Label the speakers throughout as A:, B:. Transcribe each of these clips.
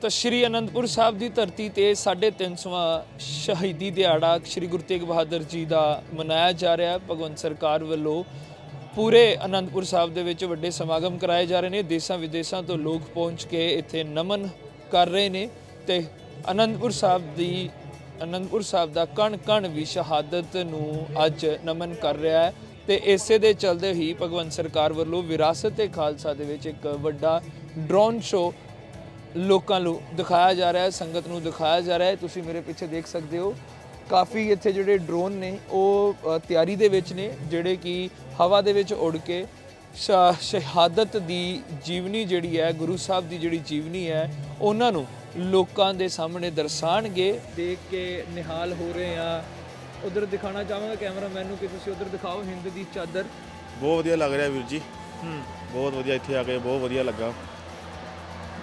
A: ਤਾਂ ਸ਼੍ਰੀ ਅਨੰਦਪੁਰ ਸਾਹਿਬ ਦੀ ਧਰਤੀ ਤੇ 350ਵਾਂ ਸ਼ਹੀਦੀ ਦਿਹਾੜਾ ਸ਼੍ਰੀ ਗੁਰੂ ਤੇਗ ਬਹਾਦਰ ਜੀ ਦਾ ਮਨਾਇਆ ਜਾ ਰਿਹਾ ਹੈ। ਭਗਵੰਤ ਸਰਕਾਰ ਵੱਲੋਂ ਪੂਰੇ ਅਨੰਦਪੁਰ ਸਾਹਿਬ ਦੇ ਵਿੱਚ ਵੱਡੇ ਸਮਾਗਮ ਕਰਾਏ ਜਾ ਰਹੇ ਨੇ। ਦੇਸ਼ਾਂ ਵਿਦੇਸ਼ਾਂ ਤੋਂ ਲੋਕ ਪਹੁੰਚ ਕੇ ਇੱਥੇ ਨਮਨ ਕਰ ਰਹੇ ਨੇ ਤੇ ਅਨੰਦਪੁਰ ਸਾਹਿਬ ਦੀ ਅਨੰਦਪੁਰ ਸਾਹਿਬ ਦਾ ਕਣ ਕਣ ਵੀ ਸ਼ਹਾਦਤ ਨੂੰ ਅੱਜ ਨਮਨ ਕਰ ਰਿਹਾ ਹੈ। ਤੇ ਇਸੇ ਦੇ ਚਲਦੇ ਹੀ ਭਗਵੰਤ ਸਰਕਾਰ ਵੱਲੋਂ ਵਿਰਾਸਤ ਤੇ ਖਾਲਸਾ ਦੇ ਵਿੱਚ ਇੱਕ ਵੱਡਾ ਡਰੋਨ ਸ਼ੋਅ ਲੋਕਾਂ ਨੂੰ ਦਿਖਾਇਆ ਜਾ ਰਿਹਾ ਹੈ ਸੰਗਤ ਨੂੰ ਦਿਖਾਇਆ ਜਾ ਰਿਹਾ ਹੈ। ਤੁਸੀਂ ਮੇਰੇ ਪਿੱਛੇ ਦੇਖ ਸਕਦੇ ਹੋ। ਕਾਫੀ ਇੱਥੇ ਜਿਹੜੇ ਡਰੋਨ ਨੇ ਉਹ ਅ, ਤਿਆਰੀ ਦੇ ਵਿੱਚ ਨੇ ਜਿਹੜੇ ਕਿ ਹਵਾ ਦੇ ਵਿੱਚ ਉੱਡ ਕੇ ਸ਼- ਸ਼ਹਾਦਤ ਦੀ ਜੀਵਨੀ ਜਿਹੜੀ ਹੈ ਗੁਰੂ ਸਾਹਿਬ ਦੀ ਜਿਹੜੀ ਜੀਵਨੀ ਹੈ ਉਹਨਾਂ ਨੂੰ ਲੋਕਾਂ ਦੇ ਸਾਹਮਣੇ ਦਰਸਾਣਗੇ ਦੇਖ ਕੇ ਨਿਹਾਲ ਹੋ ਰਹੇ ਆ ਉਧਰ ਦਿਖਾਣਾ ਚਾਹਾਂਗਾ ਕੈਮਰਾਮੈਨ ਨੂੰ ਕਿ ਤੁਸੀਂ ਉਧਰ ਦਿਖਾਓ ਹਿੰਦ ਦੀ ਚਾਦਰ।
B: ਬਹੁਤ ਵਧੀਆ ਲੱਗ ਰਿਹਾ ਵੀਰ ਜੀ।
A: ਹੂੰ।
B: ਬਹੁਤ ਵਧੀਆ ਇੱਥੇ ਆ ਕੇ ਬਹੁਤ ਵਧੀਆ ਲੱਗਾ।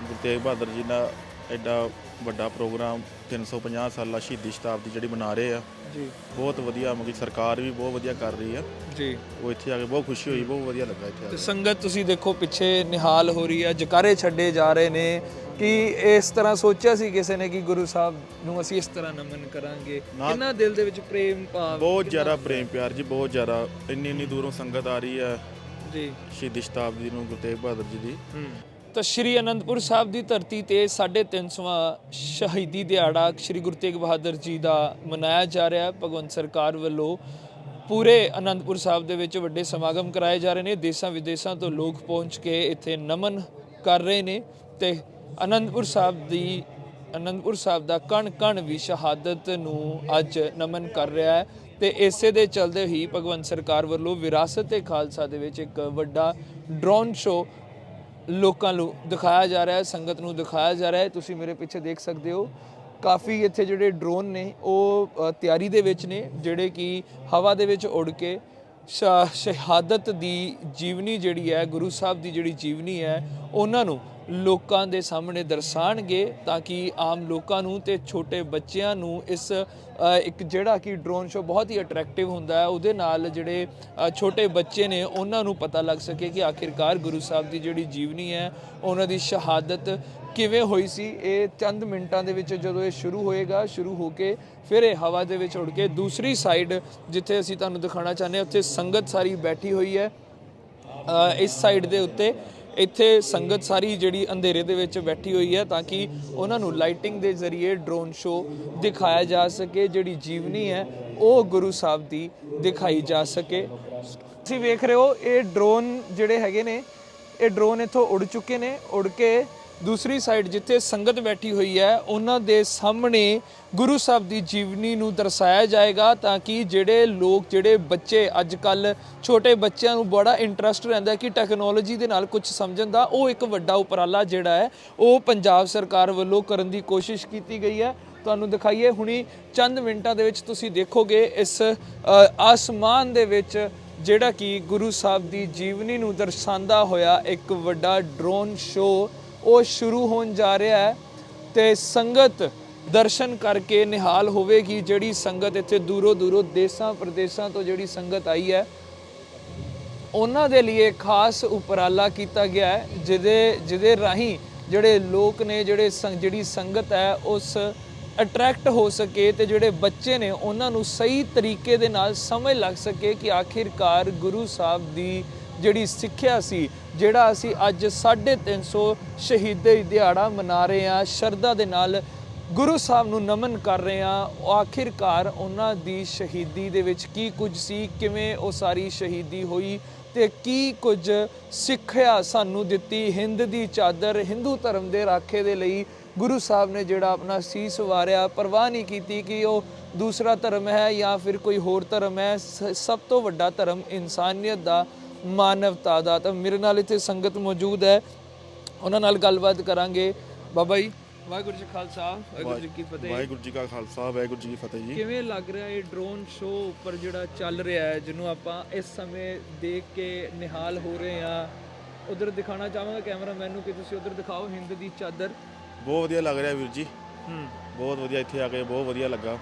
B: ਗੁਰੂ ਤੇਗ ਬਹਾਦਰ ਜੀ ਦਾ ਐਡਾ ਵੱਡਾ ਪ੍ਰੋਗਰਾਮ 350 ਸਾਲਾ ਸ਼ਹੀਦੀ ਸ਼ਤਾਬਦੀ ਜਿਹੜੀ ਮਨਾ ਰਹੇ ਆ।
A: ਜੀ।
B: ਬਹੁਤ ਵਧੀਆ ਮਗੀ ਸਰਕਾਰ ਵੀ ਬਹੁਤ ਵਧੀਆ ਕਰ ਰਹੀ ਆ।
A: ਜੀ।
B: ਉਹ ਇੱਥੇ ਆ ਕੇ ਬਹੁਤ ਖੁਸ਼ੀ ਹੋਈ ਬਹੁਤ ਵਧੀਆ ਲੱਗਾ ਇੱਥੇ ਆ
A: ਤੇ
B: ਕੇ।
A: ਸੰਗਤ ਤੁਸੀਂ ਦੇਖੋ ਪਿੱਛੇ ਨਿਹਾਲ ਹੋ ਰਹੀ ਹੈ ਜਕਾਰੇ ਛੱਡੇ ਜਾ ਰਹੇ ਨੇ। ਕਿ ਇਸ ਤਰ੍ਹਾਂ ਸੋਚਿਆ ਸੀ ਕਿਸੇ ਨੇ ਕਿ ਗੁਰੂ ਸਾਹਿਬ ਨੂੰ ਅਸੀਂ ਇਸ ਤਰ੍ਹਾਂ ਨਮਨ ਕਰਾਂਗੇ?
B: ਨਾ-
A: ਕਿੰਨਾ ਦਿਲ ਦੇ ਵਿੱਚ ਪ੍ਰੇਮ ਭਾਵ
B: ਬਹੁਤ ਜ਼ਿਆਦਾ ਪ੍ਰੇਮ ਪਿਆਰ ਜੀ ਬਹੁਤ ਜ਼ਿਆਦਾ। ਇੰਨੀ ਇੰਨੀ ਦੂਰੋਂ ਸੰਗਤ ਆ ਰਹੀ ਹੈ
A: ਜੀ।
B: ਸ਼ਹੀਦੀ ਸ਼ਤਾਬਦੀ ਨੂੰ ਗੁਰੂ ਤੇਗ ਬਹਾਦਰ ਜੀ ਦੀ।
A: ਤਾਂ ਸ਼੍ਰੀ ਅਨੰਦਪੁਰ ਸਾਹਿਬ ਦੀ ਧਰਤੀ ਤੇ 350ਵਾਂ ਸ਼ਹੀਦੀ ਦਿਹਾੜਾ ਸ਼੍ਰੀ ਗੁਰੂ ਤੇਗ ਬਹਾਦਰ ਜੀ ਦਾ ਮਨਾਇਆ ਜਾ ਰਿਹਾ ਹੈ। ਭਗਵੰਤ ਸਰਕਾਰ ਵੱਲੋਂ ਪੂਰੇ ਅਨੰਦਪੁਰ ਸਾਹਿਬ ਦੇ ਵਿੱਚ ਵੱਡੇ ਸਮਾਗਮ ਕਰਾਏ ਜਾ ਰਹੇ ਨੇ। ਦੇਸ਼ਾਂ ਵਿਦੇਸ਼ਾਂ ਤੋਂ ਲੋਕ ਪਹੁੰਚ ਕੇ ਇੱਥੇ ਨਮਨ ਕਰ ਰਹੇ ਨੇ ਤੇ ਅਨੰਦਪੁਰ ਸਾਹਿਬ ਦੀ ਅਨੰਦਪੁਰ ਸਾਹਿਬ ਦਾ ਕਣ ਕਣ ਵੀ ਸ਼ਹਾਦਤ ਨੂੰ ਅੱਜ ਨਮਨ ਕਰ ਰਿਹਾ ਹੈ। ਤੇ ਇਸੇ ਦੇ ਚਲਦੇ ਹੀ ਭਗਵੰਤ ਸਰਕਾਰ ਵੱਲੋਂ ਵਿਰਾਸਤ ਤੇ ਖਾਲਸਾ ਦੇ ਵਿੱਚ ਇੱਕ ਵੱਡਾ ਡਰੋਨ ਸ਼ੋਅ ਲੋਕਾਂ ਨੂੰ ਦਿਖਾਇਆ ਜਾ ਰਿਹਾ ਹੈ, ਸੰਗਤ ਨੂੰ ਦਿਖਾਇਆ ਜਾ ਰਿਹਾ ਹੈ। ਤੁਸੀਂ ਮੇਰੇ ਪਿੱਛੇ ਦੇਖ ਸਕਦੇ ਹੋ, ਕਾਫੀ ਇੱਥੇ ਜਿਹੜੇ ਡਰੋਨ ਨੇ, ਉਹ ਤਿਆਰੀ ਦੇ ਵਿੱਚ ਨੇ, ਜਿਹੜੇ ਕਿ ਹਵਾ ਦੇ ਵਿੱਚ ਉੱਡ ਕੇ ਸ਼ਹਾਦਤ ਦੀ ਜੀਵਨੀ ਜਿਹੜੀ ਹੈ, ਗੁਰੂ ਸਾਹਿਬ ਦੀ ਜਿਹੜੀ ਜੀਵਨੀ ਹੈ, ਉਹਨਾਂ ਨੂੰ ਲੋਕਾਂ ਦੇ ਸਾਹਮਣੇ ਦਰਸਾਣਗੇ ਤਾਂ ਕਿ ਆਮ ਲੋਕਾਂ ਨੂੰ ਤੇ ਛੋਟੇ ਬੱਚਿਆਂ ਨੂੰ ਇਸ ਇੱਕ ਜਿਹੜਾ ਕਿ ਡਰੋਨ ਸ਼ੋ ਬਹੁਤ ਹੀ ਅਟਰੈਕਟਿਵ ਹੁੰਦਾ ਹੈ, ਉਹਦੇ ਨਾਲ ਜਿਹੜੇ ਛੋਟੇ ਬੱਚੇ ਨੇ ਉਹਨਾਂ ਨੂੰ ਪਤਾ ਲੱਗ ਸਕੇ ਕਿ ਆਖਿਰਕਾਰ ਗੁਰੂ ਸਾਹਿਬ ਦੀ ਜਿਹੜੀ ਜੀਵਨੀ ਹੈ, ਉਹਨਾਂ ਦੀ ਸ਼ਹਾਦਤ ਕਿਵੇਂ ਹੋਈ ਸੀ। ਇਹ ਚੰਦ ਮਿੰਟਾਂ ਦੇ ਵਿੱਚ ਜਦੋਂ ਇਹ ਸ਼ੁਰੂ ਹੋਏਗਾ, ਸ਼ੁਰੂ ਹੋ ਕੇ ਫਿਰ ਇਹ ਹਵਾ ਦੇ ਵਿੱਚ ਉੱਡ ਕੇ ਦੂਸਰੀ ਸਾਈਡ ਜਿੱਥੇ ਅਸੀਂ ਤੁਹਾਨੂੰ ਦਿਖਾਉਣਾ ਚਾਹੁੰਦੇ ਹਾਂ, ਉੱਥੇ ਸੰਗਤ ਸਾਰੀ ਬੈਠੀ ਹੋਈ ਹੈ। ਇਸ ਸਾਈਡ ਦੇ ਉੱਤੇ ਇੱਥੇ ਸੰਗਤ ਸਾਰੀ ਜਿਹੜੀ ਅੰਧੇਰੇ ਦੇ ਵਿੱਚ ਬੈਠੀ ਹੋਈ ਹੈ ਤਾਂ ਕਿ ਉਹਨਾਂ ਨੂੰ ਲਾਈਟਿੰਗ ਦੇ ਜ਼ਰੀਏ ਡਰੋਨ ਸ਼ੋਅ ਦਿਖਾਇਆ ਜਾ ਸਕੇ, ਜਿਹੜੀ ਜੀਵਨੀ ਹੈ, ਉਹ ਗੁਰੂ ਸਾਹਿਬ ਦੀ ਦਿਖਾਈ ਜਾ ਸਕੇ। ਤੁਸੀਂ ਵੇਖ ਰਹੇ ਹੋ, ਇਹ ਡਰੋਨ ਜਿਹੜੇ ਹੈਗੇ ਨੇ, ਇਹ ਡਰੋਨ ਇੱਥੋਂ ਉੜ ਚੁੱਕੇ ਨੇ ਉੜ ਕੇ ਦੂਸਰੀ ਸਾਈਡ ਜਿੱਥੇ ਸੰਗਤ ਬੈਠੀ ਹੋਈ ਹੈ, ਉਹਨਾਂ ਦੇ ਸਾਹਮਣੇ ਗੁਰੂ ਸਾਹਿਬ ਦੀ ਜੀਵਨੀ ਨੂੰ ਦਰਸਾਇਆ ਜਾਏਗਾ ਤਾਂ ਕਿ ਜਿਹੜੇ ਲੋਕ, ਜਿਹੜੇ ਬੱਚੇ ਅੱਜ ਕੱਲ ਛੋਟੇ ਬੱਚਿਆਂ ਨੂੰ ਬੜਾ ਇੰਟਰਸਟ ਰਹਿੰਦਾ ਕਿ ਟੈਕਨੋਲੋਜੀ ਦੇ ਨਾਲ ਕੁਝ ਸਮਝਣ ਦਾ, ਉਹ ਇੱਕ ਵੱਡਾ ਉਪਰਾਲਾ ਜਿਹੜਾ ਹੈ, ਉਹ ਪੰਜਾਬ ਸਰਕਾਰ ਵੱਲੋਂ ਕਰਨ ਦੀ ਕੋਸ਼ਿਸ਼ ਕੀਤੀ ਗਈ ਹੈ। ਤੁਹਾਨੂੰ ਦਿਖਾਈਏ, ਹੁਣੀ ਚੰਦ ਮਿੰਟਾਂ ਦੇ ਵਿੱਚ ਤੁਸੀਂ ਦੇਖੋਗੇ, ਇਸ ਆਸਮਾਨ ਦੇ ਵਿੱਚ ਜਿਹੜਾ ਕਿ ਗੁਰੂ ਸਾਹਿਬ ਦੀ ਜੀਵਨੀ ਨੂੰ ਦਰਸਾਉਂਦਾ ਹੋਇਆ ਇੱਕ ਵੱਡਾ ਡਰੋਨ ਸ਼ੋਅ ਉਹ ਸ਼ੁਰੂ ਹੋਣ ਜਾ ਰਿਹਾ ਹੈ ਤੇ ਸੰਗਤ ਦਰਸ਼ਨ ਕਰਕੇ ਨਿਹਾਲ ਹੋਵੇਗੀ ਜਿਹੜੀ ਸੰਗਤ ਇੱਥੇ ਦੂਰੋਂ ਦੂਰੋਂ ਦੇਸ਼ਾਂ ਪ੍ਰਦੇਸ਼ਾਂ ਤੋਂ ਜਿਹੜੀ ਸੰਗਤ ਆਈ ਹੈ। ਉਹਨਾਂ ਦੇ ਲਈ ਖਾਸ ਉਪਰਾਲਾ ਕੀਤਾ ਗਿਆ ਹੈ, ਜਿਹਦੇ ਜਿਹਦੇ ਰਾਹੀਂ ਜਿਹੜੇ ਲੋਕ ਨੇ, ਜਿਹੜੇ ਸੰਗ- ਜਿਹੜੀ ਸੰਗਤ ਹੈ, ਉਸ ਅਟਰੈਕਟ ਹੋ ਸਕੇ ਤੇ ਜਿਹੜੇ ਬੱਚੇ ਨੇ, ਉਹਨਾਂ ਨੂੰ ਸਹੀ ਤਰੀਕੇ ਦੇ ਨਾਲ ਸਮਝ ਲੱਗ ਸਕੇ ਕਿ ਆਖਿਰਕਾਰ ਗੁਰੂ ਸਾਹਿਬ ਦੀ ਜਿਹੜੀ ਸਿੱਖਿਆ ਸੀ, ਜਿਹੜਾ ਅਸੀਂ ਅੱਜ 350 ਸ਼ਹੀਦੇ ਦਿਹਾੜਾ ਮਨਾ ਰਹੇ ਹਾਂ, ਸ਼ਰਧਾ ਦੇ ਨਾਲ ਗੁਰੂ ਸਾਹਿਬ ਨੂੰ ਨਮਨ ਕਰ ਰਹੇ ਹਾਂ ਉਹ ਆਖਿਰਕਾਰ ਉਹਨਾਂ ਦੀ ਸ਼ਹੀਦੀ ਦੇ ਵਿੱਚ ਕੀ ਕੁਝ ਸੀ, ਕਿਵੇਂ ਉਹ ਸਾਰੀ ਸ਼ਹੀਦੀ ਹੋਈ ਤੇ ਕੀ ਕੁਝ ਸਿੱਖਿਆ ਸਾਨੂੰ ਦਿੱਤੀ, ਹਿੰਦ ਦੀ ਚਾਦਰ, ਹਿੰਦੂ ਧਰਮ ਦੇ ਰਾਖੇ ਦੇ ਲਈ ਗੁਰੂ ਸਾਹਿਬ ਨੇ ਜਿਹੜਾ ਆਪਣਾ ਸੀਸ ਵਾਰਿਆ, ਪਰਵਾਹ ਨਹੀਂ ਕੀਤੀ ਕਿ ਉਹ ਦੂਸਰਾ ਧਰਮ ਹੈ ਜਾਂ ਫਿਰ ਕੋਈ ਹੋਰ ਧਰਮ ਹੈ, ਸ- ਸਭ ਤੋਂ ਵੱਡਾ ਧਰਮ ਇਨਸਾਨੀਅਤ ਦਾ ਮਾਨਵਤਾ ਦਾ। ਤਾਂ ਮੇਰੇ ਨਾਲ ਇੱਥੇ ਸੰਗਤ ਮੌਜੂਦ ਹੈ। ਉਹਨਾਂ ਨਾਲ ਗੱਲਬਾਤ ਕਰਾਂਗੇ। ਬਾਬਾ ਜੀ ਵਾਹਿਗੁਰੂ ਜੀ ਖਾਲਸਾ ਵਾਹਿਗੁਰੂ ਜੀ ਕੀ ਫਤਿਹ।
B: ਵਾਹਿਗੁਰੂ ਜੀ ਕਾ ਖਾਲਸਾ ਵਾਹਿਗੁਰੂ ਜੀ ਕੀ ਫਤਿਹ ਜੀ।
A: ਕਿਵੇਂ ਲੱਗ ਰਿਹਾ ਇਹ ਡਰੋਨ ਸ਼ੋਅ ਉੱਪਰ ਜਿਹੜਾ ਚੱਲ ਰਿਹਾ ਹੈ ਜਿਹਨੂੰ ਆਪਾਂ ਇਸ ਸਮੇਂ ਦੇਖ ਕੇ ਨਿਹਾਲ ਹੋ ਰਹੇ ਆ ਉਧਰ ਦਿਖਾਣਾ ਚਾਹਾਂਗਾ ਕੈਮਰਾਮੈਨ ਨੂੰ ਕਿ ਤੁਸੀਂ ਉਧਰ ਦਿਖਾਓ ਹਿੰਦ ਦੀ ਚਾਦਰ।
B: ਬਹੁਤ ਵਧੀਆ ਲੱਗ ਰਿਹਾ ਵੀਰ ਜੀ।
A: ਹੂੰ।
B: ਬਹੁਤ ਵਧੀਆ ਇੱਥੇ ਆ ਕੇ ਬਹੁਤ ਵਧੀਆ ਲੱਗਾ।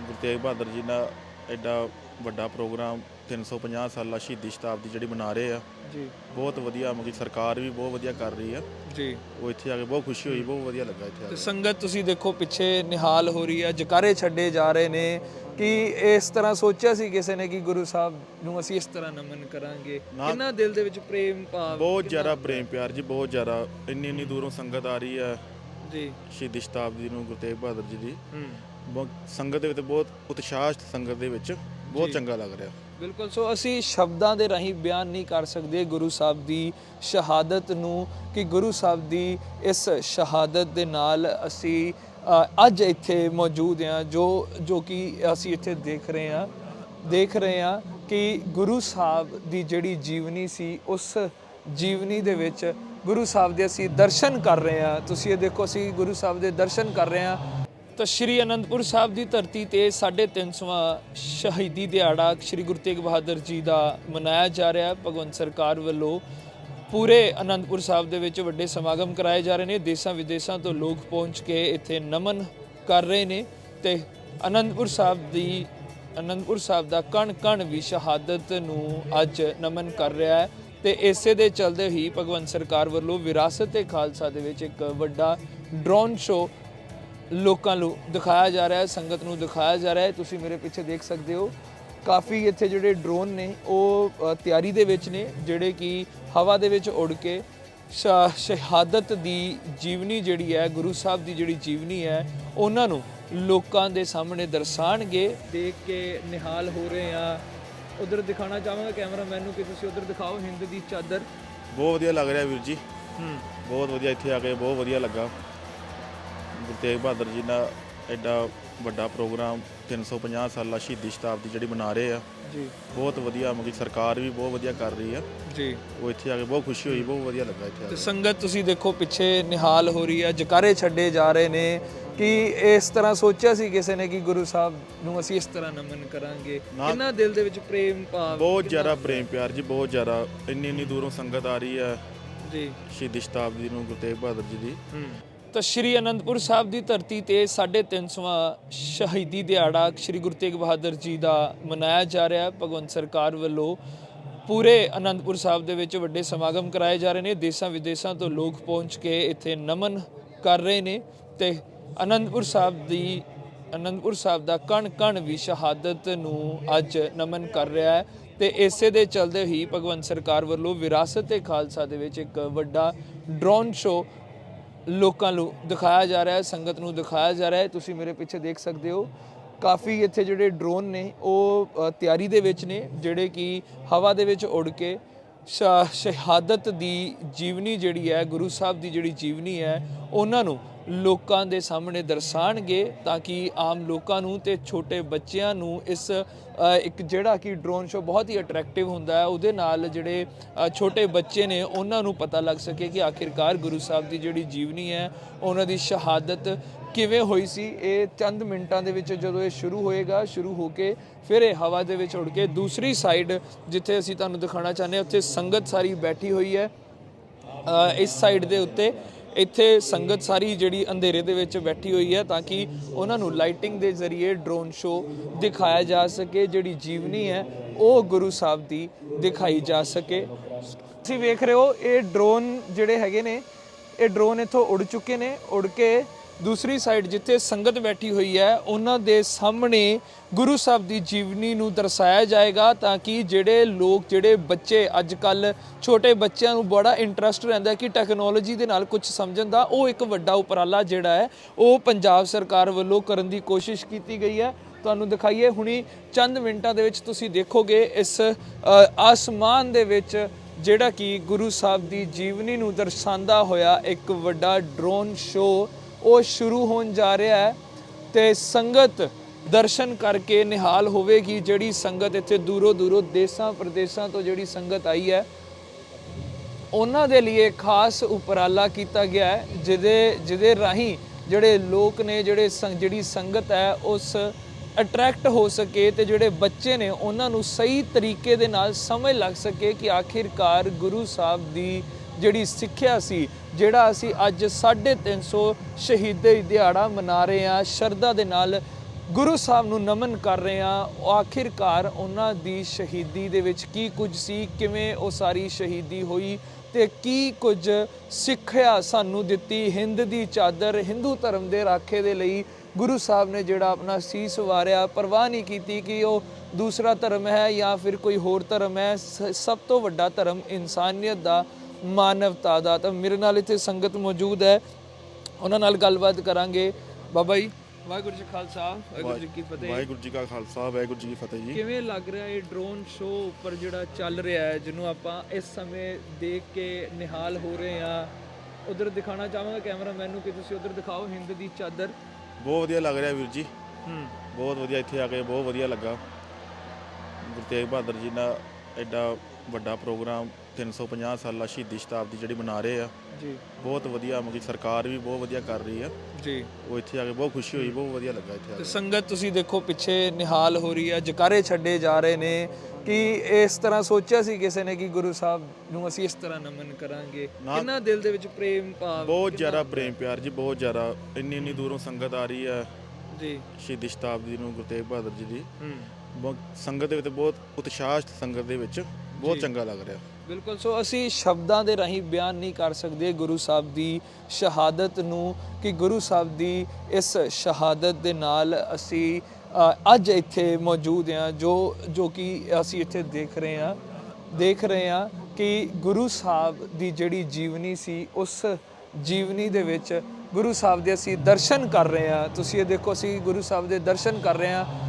B: ਗੁਰੂ ਤੇਗ ਬਹਾਦਰ ਜੀ ਦਾ ਐਡਾ ਵੱਡਾ ਪ੍ਰੋਗਰਾਮ 350 ਸਾਲਾ ਸ਼ਹੀਦੀ ਸ਼ਤਾਬਦੀ ਜਿਹੜੀ ਮਨਾ ਰਹੇ ਆ।
A: ਜੀ।
B: ਬਹੁਤ ਵਧੀਆ ਕਿ ਸਰਕਾਰ ਵੀ ਬਹੁਤ ਵਧੀਆ ਕਰ ਰਹੀ ਆ।
A: ਜੀ।
B: ਉਹ ਇੱਥੇ ਆ ਕੇ ਬਹੁਤ ਖੁਸ਼ੀ ਹੋਈ ਬਹੁਤ ਵਧੀਆ ਲੱਗਾ ਇੱਥੇ ਆ
A: ਤੇ
B: ਕੇ।
A: ਸੰਗਤ ਤੁਸੀਂ ਦੇਖੋ ਪਿੱਛੇ ਨਿਹਾਲ ਹੋ ਰਹੀ ਹੈ ਜਕਾਰੇ ਛੱਡੇ ਜਾ ਰਹੇ ਨੇ। ਕਿ ਇਸ ਤਰ੍ਹਾਂ ਸੋਚਿਆ ਸੀ ਕਿਸੇ ਨੇ ਕਿ ਗੁਰੂ ਸਾਹਿਬ ਨੂੰ ਅਸੀਂ ਇਸ ਤਰ੍ਹਾਂ ਨਮਨ ਕਰਾਂਗੇ?
B: ਨਾ-
A: ਕਿੰਨਾ ਦਿਲ ਦੇ ਵਿੱਚ ਪ੍ਰੇਮ ਭਾਵ
B: ਬਹੁਤ ਜ਼ਿਆਦਾ ਪ੍ਰੇਮ ਪਿਆਰ ਜੀ ਬਹੁਤ ਜ਼ਿਆਦਾ। ਇੰਨੀ ਇੰਨੀ ਦੂਰੋਂ ਸੰਗਤ ਆ ਰਹੀ ਆ
A: ਜੀ।
B: ਸ਼ਹੀਦੀ ਸ਼ਤਾਬਦੀ ਨੂੰ ਗੁਰੂ ਤੇਗ ਬਹਾਦਰ ਜੀ ਦੀ।
A: ਹੂੰ।
B: ਸੰਗਤ ਦੇ ਵਿੱਚ ਬਹੁਤ ਉਤਸ਼ਾਹ ਸੰਗਤ ਦੇ ਵਿੱਚ ਬਹੁਤ ਚੰਗਾ ਲੱਗ ਰਿਹਾ।
A: ਬਿਲਕੁਲ ਸੋ ਅਸੀਂ ਸ਼ਬਦਾਂ ਦੇ ਰਾਹੀਂ ਬਿਆਨ ਨਹੀਂ ਕਰ ਸਕਦੇ ਗੁਰੂ ਸਾਹਿਬ ਦੀ ਸ਼ਹਾਦਤ ਨੂੰ ਕਿ ਗੁਰੂ ਸਾਹਿਬ ਦੀ ਇਸ ਸ਼ਹਾਦਤ ਦੇ ਨਾਲ ਅਸੀਂ ਅੱਜ ਇੱਥੇ ਮੌਜੂਦ ਹਾਂ ਜੋ ਜੋ ਕਿ ਅਸੀਂ ਇੱਥੇ ਦੇਖ ਰਹੇ ਹਾਂ। ਦੇਖ ਰਹੇ ਹਾਂ ਕਿ ਗੁਰੂ ਸਾਹਿਬ ਦੀ ਜਿਹੜੀ ਜੀਵਨੀ ਸੀ ਉਸ ਜੀਵਨੀ ਦੇ ਵਿੱਚ ਗੁਰੂ ਸਾਹਿਬ ਦੇ ਅਸੀਂ ਦਰਸ਼ਨ ਕਰ ਰਹੇ ਹਾਂ। ਤੁਸੀਂ ਇਹ ਦੇਖੋ ਅਸੀਂ ਗੁਰੂ ਸਾਹਿਬ ਦੇ ਦਰਸ਼ਨ ਕਰ ਰਹੇ ਹਾਂ। ਤਾਂ ਸ਼੍ਰੀ ਅਨੰਦਪੁਰ ਸਾਹਿਬ ਦੀ ਧਰਤੀ ਤੇ 350ਵਾਂ ਸ਼ਹੀਦੀ ਦਿਹਾੜਾ ਸ਼੍ਰੀ ਗੁਰੂ ਤੇਗ ਬਹਾਦਰ ਜੀ ਦਾ ਮਨਾਇਆ ਜਾ ਰਿਹਾ ਹੈ। ਭਗਵੰਤ ਸਰਕਾਰ ਵੱਲੋਂ ਪੂਰੇ ਅਨੰਦਪੁਰ ਸਾਹਿਬ ਦੇ ਵਿੱਚ ਵੱਡੇ ਸਮਾਗਮ ਕਰਾਏ ਜਾ ਰਹੇ ਨੇ। ਦੇਸ਼ਾਂ ਵਿਦੇਸ਼ਾਂ ਤੋਂ ਲੋਕ ਪਹੁੰਚ ਕੇ ਇੱਥੇ ਨਮਨ ਕਰ ਰਹੇ ਨੇ ਤੇ ਅਨੰਦਪੁਰ ਸਾਹਿਬ ਦੀ ਅਨੰਦਪੁਰ ਸਾਹਿਬ ਦਾ ਕਣ ਕਣ ਵੀ ਸ਼ਹਾਦਤ ਨੂੰ ਅੱਜ ਨਮਨ ਕਰ ਰਿਹਾ ਹੈ। ਤੇ ਇਸੇ ਦੇ ਚਲਦੇ ਹੀ ਭਗਵੰਤ ਸਰਕਾਰ ਵੱਲੋਂ ਵਿਰਾਸਤ ਤੇ ਖਾਲਸਾ ਦੇ ਵਿੱਚ ਇੱਕ ਵੱਡਾ ਡਰੋਨ ਸ਼ੋਅ ਲੋਕਾਂ ਨੂੰ ਦਿਖਾਇਆ ਜਾ ਰਿਹਾ ਹੈ ਸੰਗਤ ਨੂੰ ਦਿਖਾਇਆ ਜਾ ਰਿਹਾ ਹੈ। ਤੁਸੀਂ ਮੇਰੇ ਪਿੱਛੇ ਦੇਖ ਸਕਦੇ ਹੋ। ਕਾਫੀ ਇੱਥੇ ਜਿਹੜੇ ਡਰੋਨ ਨੇ ਉਹ ਤਿਆਰੀ ਦੇ ਵਿੱਚ ਨੇ ਜਿਹੜੇ ਕਿ ਹਵਾ ਦੇ ਵਿੱਚ ਉੱਡ ਕੇ ਸ਼ਹਾਦਤ ਦੀ ਜੀਵਨੀ ਜਿਹੜੀ ਹੈ ਗੁਰੂ ਸਾਹਿਬ ਦੀ ਜਿਹੜੀ ਜੀਵਨੀ ਹੈ ਉਹਨਾਂ ਨੂੰ ਲੋਕਾਂ ਦੇ ਸਾਹਮਣੇ ਦਰਸਾਣਗੇ ਦੇਖ ਕੇ ਨਿਹਾਲ ਹੋ ਰਹੇ ਆ ਉਧਰ ਦਿਖਾਣਾ ਚਾਹਾਂਗਾ ਕੈਮਰਾਮੈਨ ਨੂੰ ਕਿ ਤੁਸੀਂ ਉਧਰ ਦਿਖਾਓ ਹਿੰਦ ਦੀ ਚਾਦਰ।
B: ਬਹੁਤ ਵਧੀਆ ਲੱਗ ਰਿਹਾ ਵੀਰ ਜੀ।
A: ਹੂੰ।
B: ਬਹੁਤ ਵਧੀਆ ਇੱਥੇ ਆ ਕੇ ਬਹੁਤ ਵਧੀਆ ਲੱਗਾ। ਗੁਰੂ ਤੇਗ ਬਹਾਦਰ ਜੀ ਦਾ ਐਡਾ ਵੱਡਾ ਪ੍ਰੋਗਰਾਮ 350 ਸਾਲਾ ਸ਼ਹੀਦੀ ਸ਼ਤਾਬਦੀ ਜਿਹੜੀ ਮਨਾ ਰਹੇ ਆ।
A: ਜੀ।
B: ਬਹੁਤ ਵਧੀਆ ਕਿ ਸਰਕਾਰ ਵੀ ਬਹੁਤ ਵਧੀਆ ਕਰ ਰਹੀ ਆ।
A: ਜੀ।
B: ਉਹ ਇੱਥੇ ਆ ਕੇ ਬਹੁਤ ਖੁਸ਼ੀ ਹੋਈ ਬਹੁਤ ਵਧੀਆ ਲੱਗਾ ਇੱਥੇ ਆ
A: ਤੇ
B: ਕੇ।
A: ਸੰਗਤ ਤੁਸੀਂ ਦੇਖੋ ਪਿੱਛੇ ਨਿਹਾਲ ਹੋ ਰਹੀ ਹੈ ਜਕਾਰੇ ਛੱਡੇ ਜਾ ਰਹੇ ਨੇ। ਕਿ ਇਸ ਤਰ੍ਹਾਂ ਸੋਚਿਆ ਸੀ ਕਿਸੇ ਨੇ ਕਿ ਗੁਰੂ ਸਾਹਿਬ ਨੂੰ ਅਸੀਂ ਇਸ ਤਰ੍ਹਾਂ ਨਮਨ ਕਰਾਂਗੇ?
B: ਨਾ-
A: ਕਿੰਨਾ ਦਿਲ ਦੇ ਵਿੱਚ ਪ੍ਰੇਮ ਭਾਵ
B: ਬਹੁਤ ਜ਼ਿਆਦਾ ਪ੍ਰੇਮ ਪਿਆਰ ਜੀ ਬਹੁਤ ਜ਼ਿਆਦਾ। ਇੰਨੀ ਇੰਨੀ ਦੂਰੋਂ ਸੰਗਤ ਆ ਰਹੀ ਆ
A: ਜੀ।
B: ਸ਼ਹੀਦੀ ਸ਼ਤਾਬਦੀ ਨੂੰ ਗੁਰੂ ਤੇਗ ਬਹਾਦਰ ਜੀ ਦੀ।
A: ਹੂੰ। ਤਾਂ ਸ਼੍ਰੀ ਅਨੰਦਪੁਰ ਸਾਹਿਬ ਦੀ ਧਰਤੀ ਤੇ 350ਵਾਂ ਸ਼ਹੀਦੀ ਦਿਹਾੜਾ ਸ਼੍ਰੀ ਗੁਰੂ ਤੇਗ ਬਹਾਦਰ ਜੀ ਦਾ ਮਨਾਇਆ ਜਾ ਰਿਹਾ ਹੈ। ਭਗਵੰਤ ਸਰਕਾਰ ਵੱਲੋਂ ਪੂਰੇ ਅਨੰਦਪੁਰ ਸਾਹਿਬ ਦੇ ਵਿੱਚ ਵੱਡੇ ਸਮਾਗਮ ਕਰਾਏ ਜਾ ਰਹੇ ਨੇ। ਦੇਸ਼ਾਂ ਵਿਦੇਸ਼ਾਂ ਤੋਂ ਲੋਕ ਪਹੁੰਚ ਕੇ ਇੱਥੇ ਨਮਨ ਕਰ ਰਹੇ ਨੇ ਤੇ ਅਨੰਦਪੁਰ ਸਾਹਿਬ ਦੀ, ਅਨੰਦਪੁਰ ਸਾਹਿਬ ਦਾ ਕਣ ਕਣ ਵੀ ਸ਼ਹਾਦਤ ਨੂੰ ਅੱਜ ਨਮਨ ਕਰ ਰਿਹਾ ਹੈ। ਤੇ ਇਸੇ ਦੇ ਚਲਦੇ ਹੀ ਭਗਵੰਤ ਸਰਕਾਰ ਵੱਲੋਂ ਵਿਰਾਸਤ ਤੇ ਖਾਲਸਾ ਦੇ ਵਿੱਚ ਇੱਕ ਵੱਡਾ ਡਰੋਨ ਸ਼ੋਅ ਲੋਕਾਂ ਨੂੰ ਦਿਖਾਇਆ ਜਾ ਰਿਹਾ ਹੈ, ਸੰਗਤ ਨੂੰ ਦਿਖਾਇਆ ਜਾ ਰਿਹਾ ਹੈ। ਤੁਸੀਂ ਮੇਰੇ ਪਿੱਛੇ ਦੇਖ ਸਕਦੇ ਹੋ, ਕਾਫੀ ਇੱਥੇ ਜਿਹੜੇ ਡਰੋਨ ਨੇ, ਉਹ ਤਿਆਰੀ ਦੇ ਵਿੱਚ ਨੇ, ਜਿਹੜੇ ਕਿ ਹਵਾ ਦੇ ਵਿੱਚ ਉੱਡ ਕੇ ਸ਼ਹਾਦਤ ਦੀ ਜੀਵਨੀ ਜਿਹੜੀ ਹੈ, ਗੁਰੂ ਸਾਹਿਬ ਦੀ ਜਿਹੜੀ ਜੀਵਨੀ ਹੈ ਉਹਨਾਂ ਨੂੰ ਲੋਕਾਂ ਦੇ ਸਾਹਮਣੇ ਦਰਸਾਣਗੇ ਤਾਂ ਕਿ ਆਮ ਲੋਕਾਂ ਨੂੰ ਤੇ ਛੋਟੇ ਬੱਚਿਆਂ ਨੂੰ ਇਸ ਇੱਕ ਜਿਹੜਾ ਕਿ ਡਰੋਨ ਸ਼ੋ ਬਹੁਤ ਹੀ ਅਟਰੈਕਟਿਵ ਹੁੰਦਾ ਹੈ, ਉਹਦੇ ਨਾਲ ਜਿਹੜੇ ਛੋਟੇ ਬੱਚੇ ਨੇ ਉਹਨਾਂ ਨੂੰ ਪਤਾ ਲੱਗ ਸਕੇ ਕਿ ਆਖਿਰਕਾਰ ਗੁਰੂ ਸਾਹਿਬ ਦੀ ਜਿਹੜੀ ਜੀਵਨੀ ਹੈ, ਉਹਨਾਂ ਦੀ ਸ਼ਹਾਦਤ ਕਿਵੇਂ ਹੋਈ ਸੀ। ਇਹ ਚੰਦ ਮਿੰਟਾਂ ਦੇ ਵਿੱਚ ਜਦੋਂ ਇਹ ਸ਼ੁਰੂ ਹੋਏਗਾ, ਸ਼ੁਰੂ ਹੋ ਕੇ ਫਿਰ ਇਹ ਹਵਾ ਦੇ ਵਿੱਚ ਉੱਡ ਕੇ ਦੂਸਰੀ ਸਾਈਡ ਜਿੱਥੇ ਅਸੀਂ ਤੁਹਾਨੂੰ ਦਿਖਾਉਣਾ ਚਾਹੁੰਦੇ ਹਾਂ, ਉੱਥੇ ਸੰਗਤ ਸਾਰੀ ਬੈਠੀ ਹੋਈ ਹੈ। ਇਸ ਸਾਈਡ ਦੇ ਉੱਤੇ ਇੱਥੇ ਸੰਗਤ ਸਾਰੀ ਜਿਹੜੀ ਅੰਧੇਰੇ ਦੇ ਵਿੱਚ ਬੈਠੀ ਹੋਈ ਹੈ ਤਾਂ ਕਿ ਉਹਨਾਂ ਨੂੰ ਲਾਈਟਿੰਗ ਦੇ ਜ਼ਰੀਏ ਡਰੋਨ ਸ਼ੋ ਦਿਖਾਇਆ ਜਾ ਸਕੇ, ਜਿਹੜੀ ਜੀਵਨੀ ਹੈ, ਉਹ ਗੁਰੂ ਸਾਹਿਬ ਦੀ ਦਿਖਾਈ ਜਾ ਸਕੇ। ਤੁਸੀਂ ਵੇਖ ਰਹੇ ਹੋ, ਇਹ ਡਰੋਨ ਜਿਹੜੇ ਹੈਗੇ ਨੇ, ਇਹ ਡਰੋਨ ਇੱਥੋਂ ਉੱਡ ਚੁੱਕੇ ਨੇ, ਉੱਡ ਕੇ ਦੂਸਰੀ ਸਾਈਡ ਜਿੱਥੇ ਸੰਗਤ ਬੈਠੀ ਹੋਈ ਹੈ, ਉਹਨਾਂ ਦੇ ਸਾਹਮਣੇ ਗੁਰੂ ਸਾਹਿਬ ਦੀ ਜੀਵਨੀ ਨੂੰ ਦਰਸਾਇਆ ਜਾਏਗਾ ਤਾਂ ਕਿ ਜਿਹੜੇ ਲੋਕ, ਜਿਹੜੇ ਬੱਚੇ ਅੱਜ ਕੱਲ ਛੋਟੇ ਬੱਚਿਆਂ ਨੂੰ ਬੜਾ ਇੰਟਰਸਟ ਰਹਿੰਦਾ ਕਿ ਟੈਕਨੋਲੋਜੀ ਦੇ ਨਾਲ ਕੁਝ ਸਮਝਣ ਦਾ, ਉਹ ਇੱਕ ਵੱਡਾ ਉਪਰਾਲਾ ਜਿਹੜਾ ਹੈ, ਉਹ ਪੰਜਾਬ ਸਰਕਾਰ ਵੱਲੋਂ ਕਰਨ ਦੀ ਕੋਸ਼ਿਸ਼ ਕੀਤੀ ਗਈ ਹੈ। ਤੁਹਾਨੂੰ ਦਿਖਾਈਏ, ਹੁਣੀ ਚੰਦ ਮਿੰਟਾਂ ਦੇ ਵਿੱਚ ਤੁਸੀਂ ਦੇਖੋਗੇ, ਇਸ ਆਸਮਾਨ ਦੇ ਵਿੱਚ ਜਿਹੜਾ ਕਿ ਗੁਰੂ ਸਾਹਿਬ ਦੀ ਜੀਵਨੀ ਨੂੰ ਦਰਸਾਉਂਦਾ ਹੋਇਆ ਇੱਕ ਵੱਡਾ ਡਰੋਨ ਸ਼ੋਅ ਉਹ ਸ਼ੁਰੂ ਹੋਣ ਜਾ ਰਿਹਾ ਹੈ ਤੇ ਸੰਗਤ ਦਰਸ਼ਨ ਕਰਕੇ ਨਿਹਾਲ ਹੋਵੇਗੀ, ਜਿਹੜੀ ਸੰਗਤ ਇੱਥੇ ਦੂਰੋਂ ਦੂਰੋਂ ਦੇਸ਼ਾਂ ਪ੍ਰਦੇਸ਼ਾਂ ਤੋਂ ਜਿਹੜੀ ਸੰਗਤ ਆਈ ਹੈ, ਉਹਨਾਂ ਦੇ ਲਈ ਖਾਸ ਉਪਰਾਲਾ ਕੀਤਾ ਗਿਆ ਹੈ, ਜਿਹਦੇ ਜਿਹਦੇ ਰਾਹੀਂ ਜਿਹੜੇ ਲੋਕ ਨੇ, ਜਿਹੜੇ ਸੰਗ- ਜਿਹੜੀ ਸੰਗਤ ਹੈ, ਉਸ ਅਟਰੈਕਟ ਹੋ ਸਕੇ ਤੇ ਜਿਹੜੇ ਬੱਚੇ ਨੇ, ਉਹਨਾਂ ਨੂੰ ਸਹੀ ਤਰੀਕੇ ਦੇ ਨਾਲ ਸਮਝ ਲੱਗ ਸਕੇ ਕਿ ਆਖਿਰਕਾਰ ਗੁਰੂ ਸਾਹਿਬ ਦੀ ਜਿਹੜੀ ਸਿੱਖਿਆ ਸੀ, ਜਿਹੜਾ ਅਸੀਂ ਅੱਜ 350 ਸ਼ਹੀਦੇ ਦਿਹਾੜਾ ਮਨਾ ਰਹੇ ਹਾਂ, ਸ਼ਰਧਾ ਦੇ ਨਾਲ ਗੁਰੂ ਸਾਹਿਬ ਨੂੰ ਨਮਨ ਕਰ ਰਹੇ ਹਾਂ ਉਹ ਆਖਿਰਕਾਰ ਉਹਨਾਂ ਦੀ ਸ਼ਹੀਦੀ ਦੇ ਵਿੱਚ ਕੀ ਕੁਝ ਸੀ, ਕਿਵੇਂ ਉਹ ਸਾਰੀ ਸ਼ਹੀਦੀ ਹੋਈ ਤੇ ਕੀ ਕੁਝ ਸਿੱਖਿਆ ਸਾਨੂੰ ਦਿੱਤੀ ਹਿੰਦ ਦੀ ਚਾਦਰ, ਹਿੰਦੂ ਧਰਮ ਦੇ ਰਾਖੇ ਦੇ ਲਈ ਗੁਰੂ ਸਾਹਿਬ ਨੇ ਜਿਹੜਾ ਆਪਣਾ ਸੀਸ ਵਾਰਿਆ, ਪਰਵਾਹ ਨਹੀਂ ਕੀਤੀ ਕਿ ਉਹ ਦੂਸਰਾ ਧਰਮ ਹੈ ਜਾਂ ਫਿਰ ਕੋਈ ਹੋਰ ਧਰਮ ਹੈ ਸਭ ਤੋਂ ਵੱਡਾ ਧਰਮ ਇਨਸਾਨੀਅਤ ਦਾ ਮਾਨਵਤਾ ਦਾ। ਤਾਂ ਮੇਰੇ ਨਾਲ ਇੱਥੇ ਸੰਗਤ ਮੌਜੂਦ ਹੈ। ਉਹਨਾਂ ਨਾਲ ਗੱਲਬਾਤ ਕਰਾਂਗੇ। ਬਾਬਾ ਜੀ ਵਾਹਿਗੁਰੂ ਜੀ ਖਾਲਸਾ ਵਾਹਿਗੁਰੂ ਜੀ ਕੀ ਫਤਿਹ।
B: ਵਾਹਿਗੁਰੂ ਜੀ ਕਾ ਖਾਲਸਾ ਵਾਹਿਗੁਰੂ ਜੀ ਕੀ ਫਤਿਹ ਜੀ।
A: ਕਿਵੇਂ ਲੱਗ ਰਿਹਾ ਇਹ ਡਰੋਨ ਸ਼ੋਅ ਉੱਪਰ ਜਿਹੜਾ ਚੱਲ ਰਿਹਾ ਹੈ ਜਿਹਨੂੰ ਆਪਾਂ ਇਸ ਸਮੇਂ ਦੇਖ ਕੇ ਨਿਹਾਲ ਹੋ ਰਹੇ ਆ ਉਧਰ ਦਿਖਾਣਾ ਚਾਹਾਂਗਾ ਕੈਮਰਾਮੈਨ ਨੂੰ ਕਿ ਤੁਸੀਂ ਉਧਰ ਦਿਖਾਓ ਹਿੰਦ ਦੀ ਚਾਦਰ।
B: ਬਹੁਤ ਵਧੀਆ ਲੱਗ ਰਿਹਾ ਵੀਰ ਜੀ।
A: ਹੂੰ।
B: ਬਹੁਤ ਵਧੀਆ ਇੱਥੇ ਆ ਕੇ ਬਹੁਤ ਵਧੀਆ ਲੱਗਾ। ਗੁਰੂ ਤੇਗ ਬਹਾਦਰ ਜੀ ਦਾ ਐਡਾ ਵੱਡਾ ਪ੍ਰੋਗਰਾਮ 350 ਸਾਲਾ ਸ਼ਹੀਦੀ ਸ਼ਤਾਬਦੀ ਜਿਹੜੀ ਮਨਾ ਰਹੇ ਆ।
A: ਜੀ।
B: ਬਹੁਤ ਵਧੀਆ ਮਗੀ ਸਰਕਾਰ ਵੀ ਬਹੁਤ ਵਧੀਆ ਕਰ ਰਹੀ ਆ।
A: ਜੀ।
B: ਉਹ ਇੱਥੇ ਆ ਕੇ ਬਹੁਤ ਖੁਸ਼ੀ ਹੋਈ ਬਹੁਤ ਵਧੀਆ ਲੱਗਾ ਇੱਥੇ ਆ
A: ਤੇ
B: ਕੇ।
A: ਸੰਗਤ ਤੁਸੀਂ ਦੇਖੋ ਪਿੱਛੇ ਨਿਹਾਲ ਹੋ ਰਹੀ ਹੈ ਜਕਾਰੇ ਛੱਡੇ ਜਾ ਰਹੇ ਨੇ ਕਿ ਇਸ ਤਰ੍ਹਾਂ ਸੋਚਿਆ ਸੀ ਕਿਸੇ ਨੇ ਕਿ ਗੁਰੂ ਸਾਹਿਬ ਨੂੰ ਅਸੀਂ ਇਸ ਤਰ੍ਹਾਂ ਨਮਨ ਕਰਾਂਗੇ?
B: ਨਾ-
A: ਕਿੰਨਾ ਦਿਲ ਦੇ ਵਿੱਚ ਪ੍ਰੇਮ ਭਾਵ
B: ਬਹੁਤ ਜ਼ਿਆਦਾ ਪ੍ਰੇਮ ਪਿਆਰ ਜੀ ਬਹੁਤ ਜ਼ਿਆਦਾ। ਇੰਨੀ ਇੰਨੀ ਦੂਰੋਂ ਸੰਗਤ ਆ ਰਹੀ ਆ।
A: ਜੀ।
B: ਸ਼ਹੀਦੀ ਸ਼ਤਾਬਦੀ ਨੂੰ ਗੁਰੂ ਤੇਗ ਬਹਾਦਰ ਜੀ ਦੀ।
A: ਹੂੰ।
B: ਬਹੁਤ ਸੰਗਤ ਦੇ ਵਿੱਚ ਬਹੁਤ ਉਤਸ਼ਾਹ ਸੰਗਤ ਦੇ ਵਿੱਚ। ਬਹੁਤ ਚੰਗਾ ਲੱਗ ਰਿਹਾ।
A: ਬਿਲਕੁਲ, ਸੋ ਅਸੀਂ ਸ਼ਬਦਾਂ ਦੇ ਰਾਹੀਂ ਬਿਆਨ ਨਹੀਂ ਕਰ ਸਕਦੇ ਗੁਰੂ ਸਾਹਿਬ ਦੀ ਸ਼ਹਾਦਤ ਨੂੰ ਕਿ ਗੁਰੂ ਸਾਹਿਬ ਦੀ ਇਸ ਸ਼ਹਾਦਤ ਦੇ ਨਾਲ ਅਸੀਂ ਅੱਜ ਇੱਥੇ ਮੌਜੂਦ ਹਾਂ, ਜੋ ਜੋ ਕਿ ਅਸੀਂ ਇੱਥੇ ਦੇਖ ਰਹੇ ਹਾਂ, ਦੇਖ ਰਹੇ ਹਾਂ ਕਿ ਗੁਰੂ ਸਾਹਿਬ ਦੀ ਜਿਹੜੀ ਜੀਵਨੀ ਸੀ, ਉਸ ਜੀਵਨੀ ਦੇ ਵਿੱਚ ਗੁਰੂ ਸਾਹਿਬ ਦੇ ਅਸੀਂ ਦਰਸ਼ਨ ਕਰ ਰਹੇ ਹਾਂ। ਤੁਸੀਂ ਇਹ ਦੇਖੋ, ਅਸੀਂ ਗੁਰੂ ਸਾਹਿਬ ਦੇ ਦਰਸ਼ਨ ਕਰ ਰਹੇ ਹਾਂ।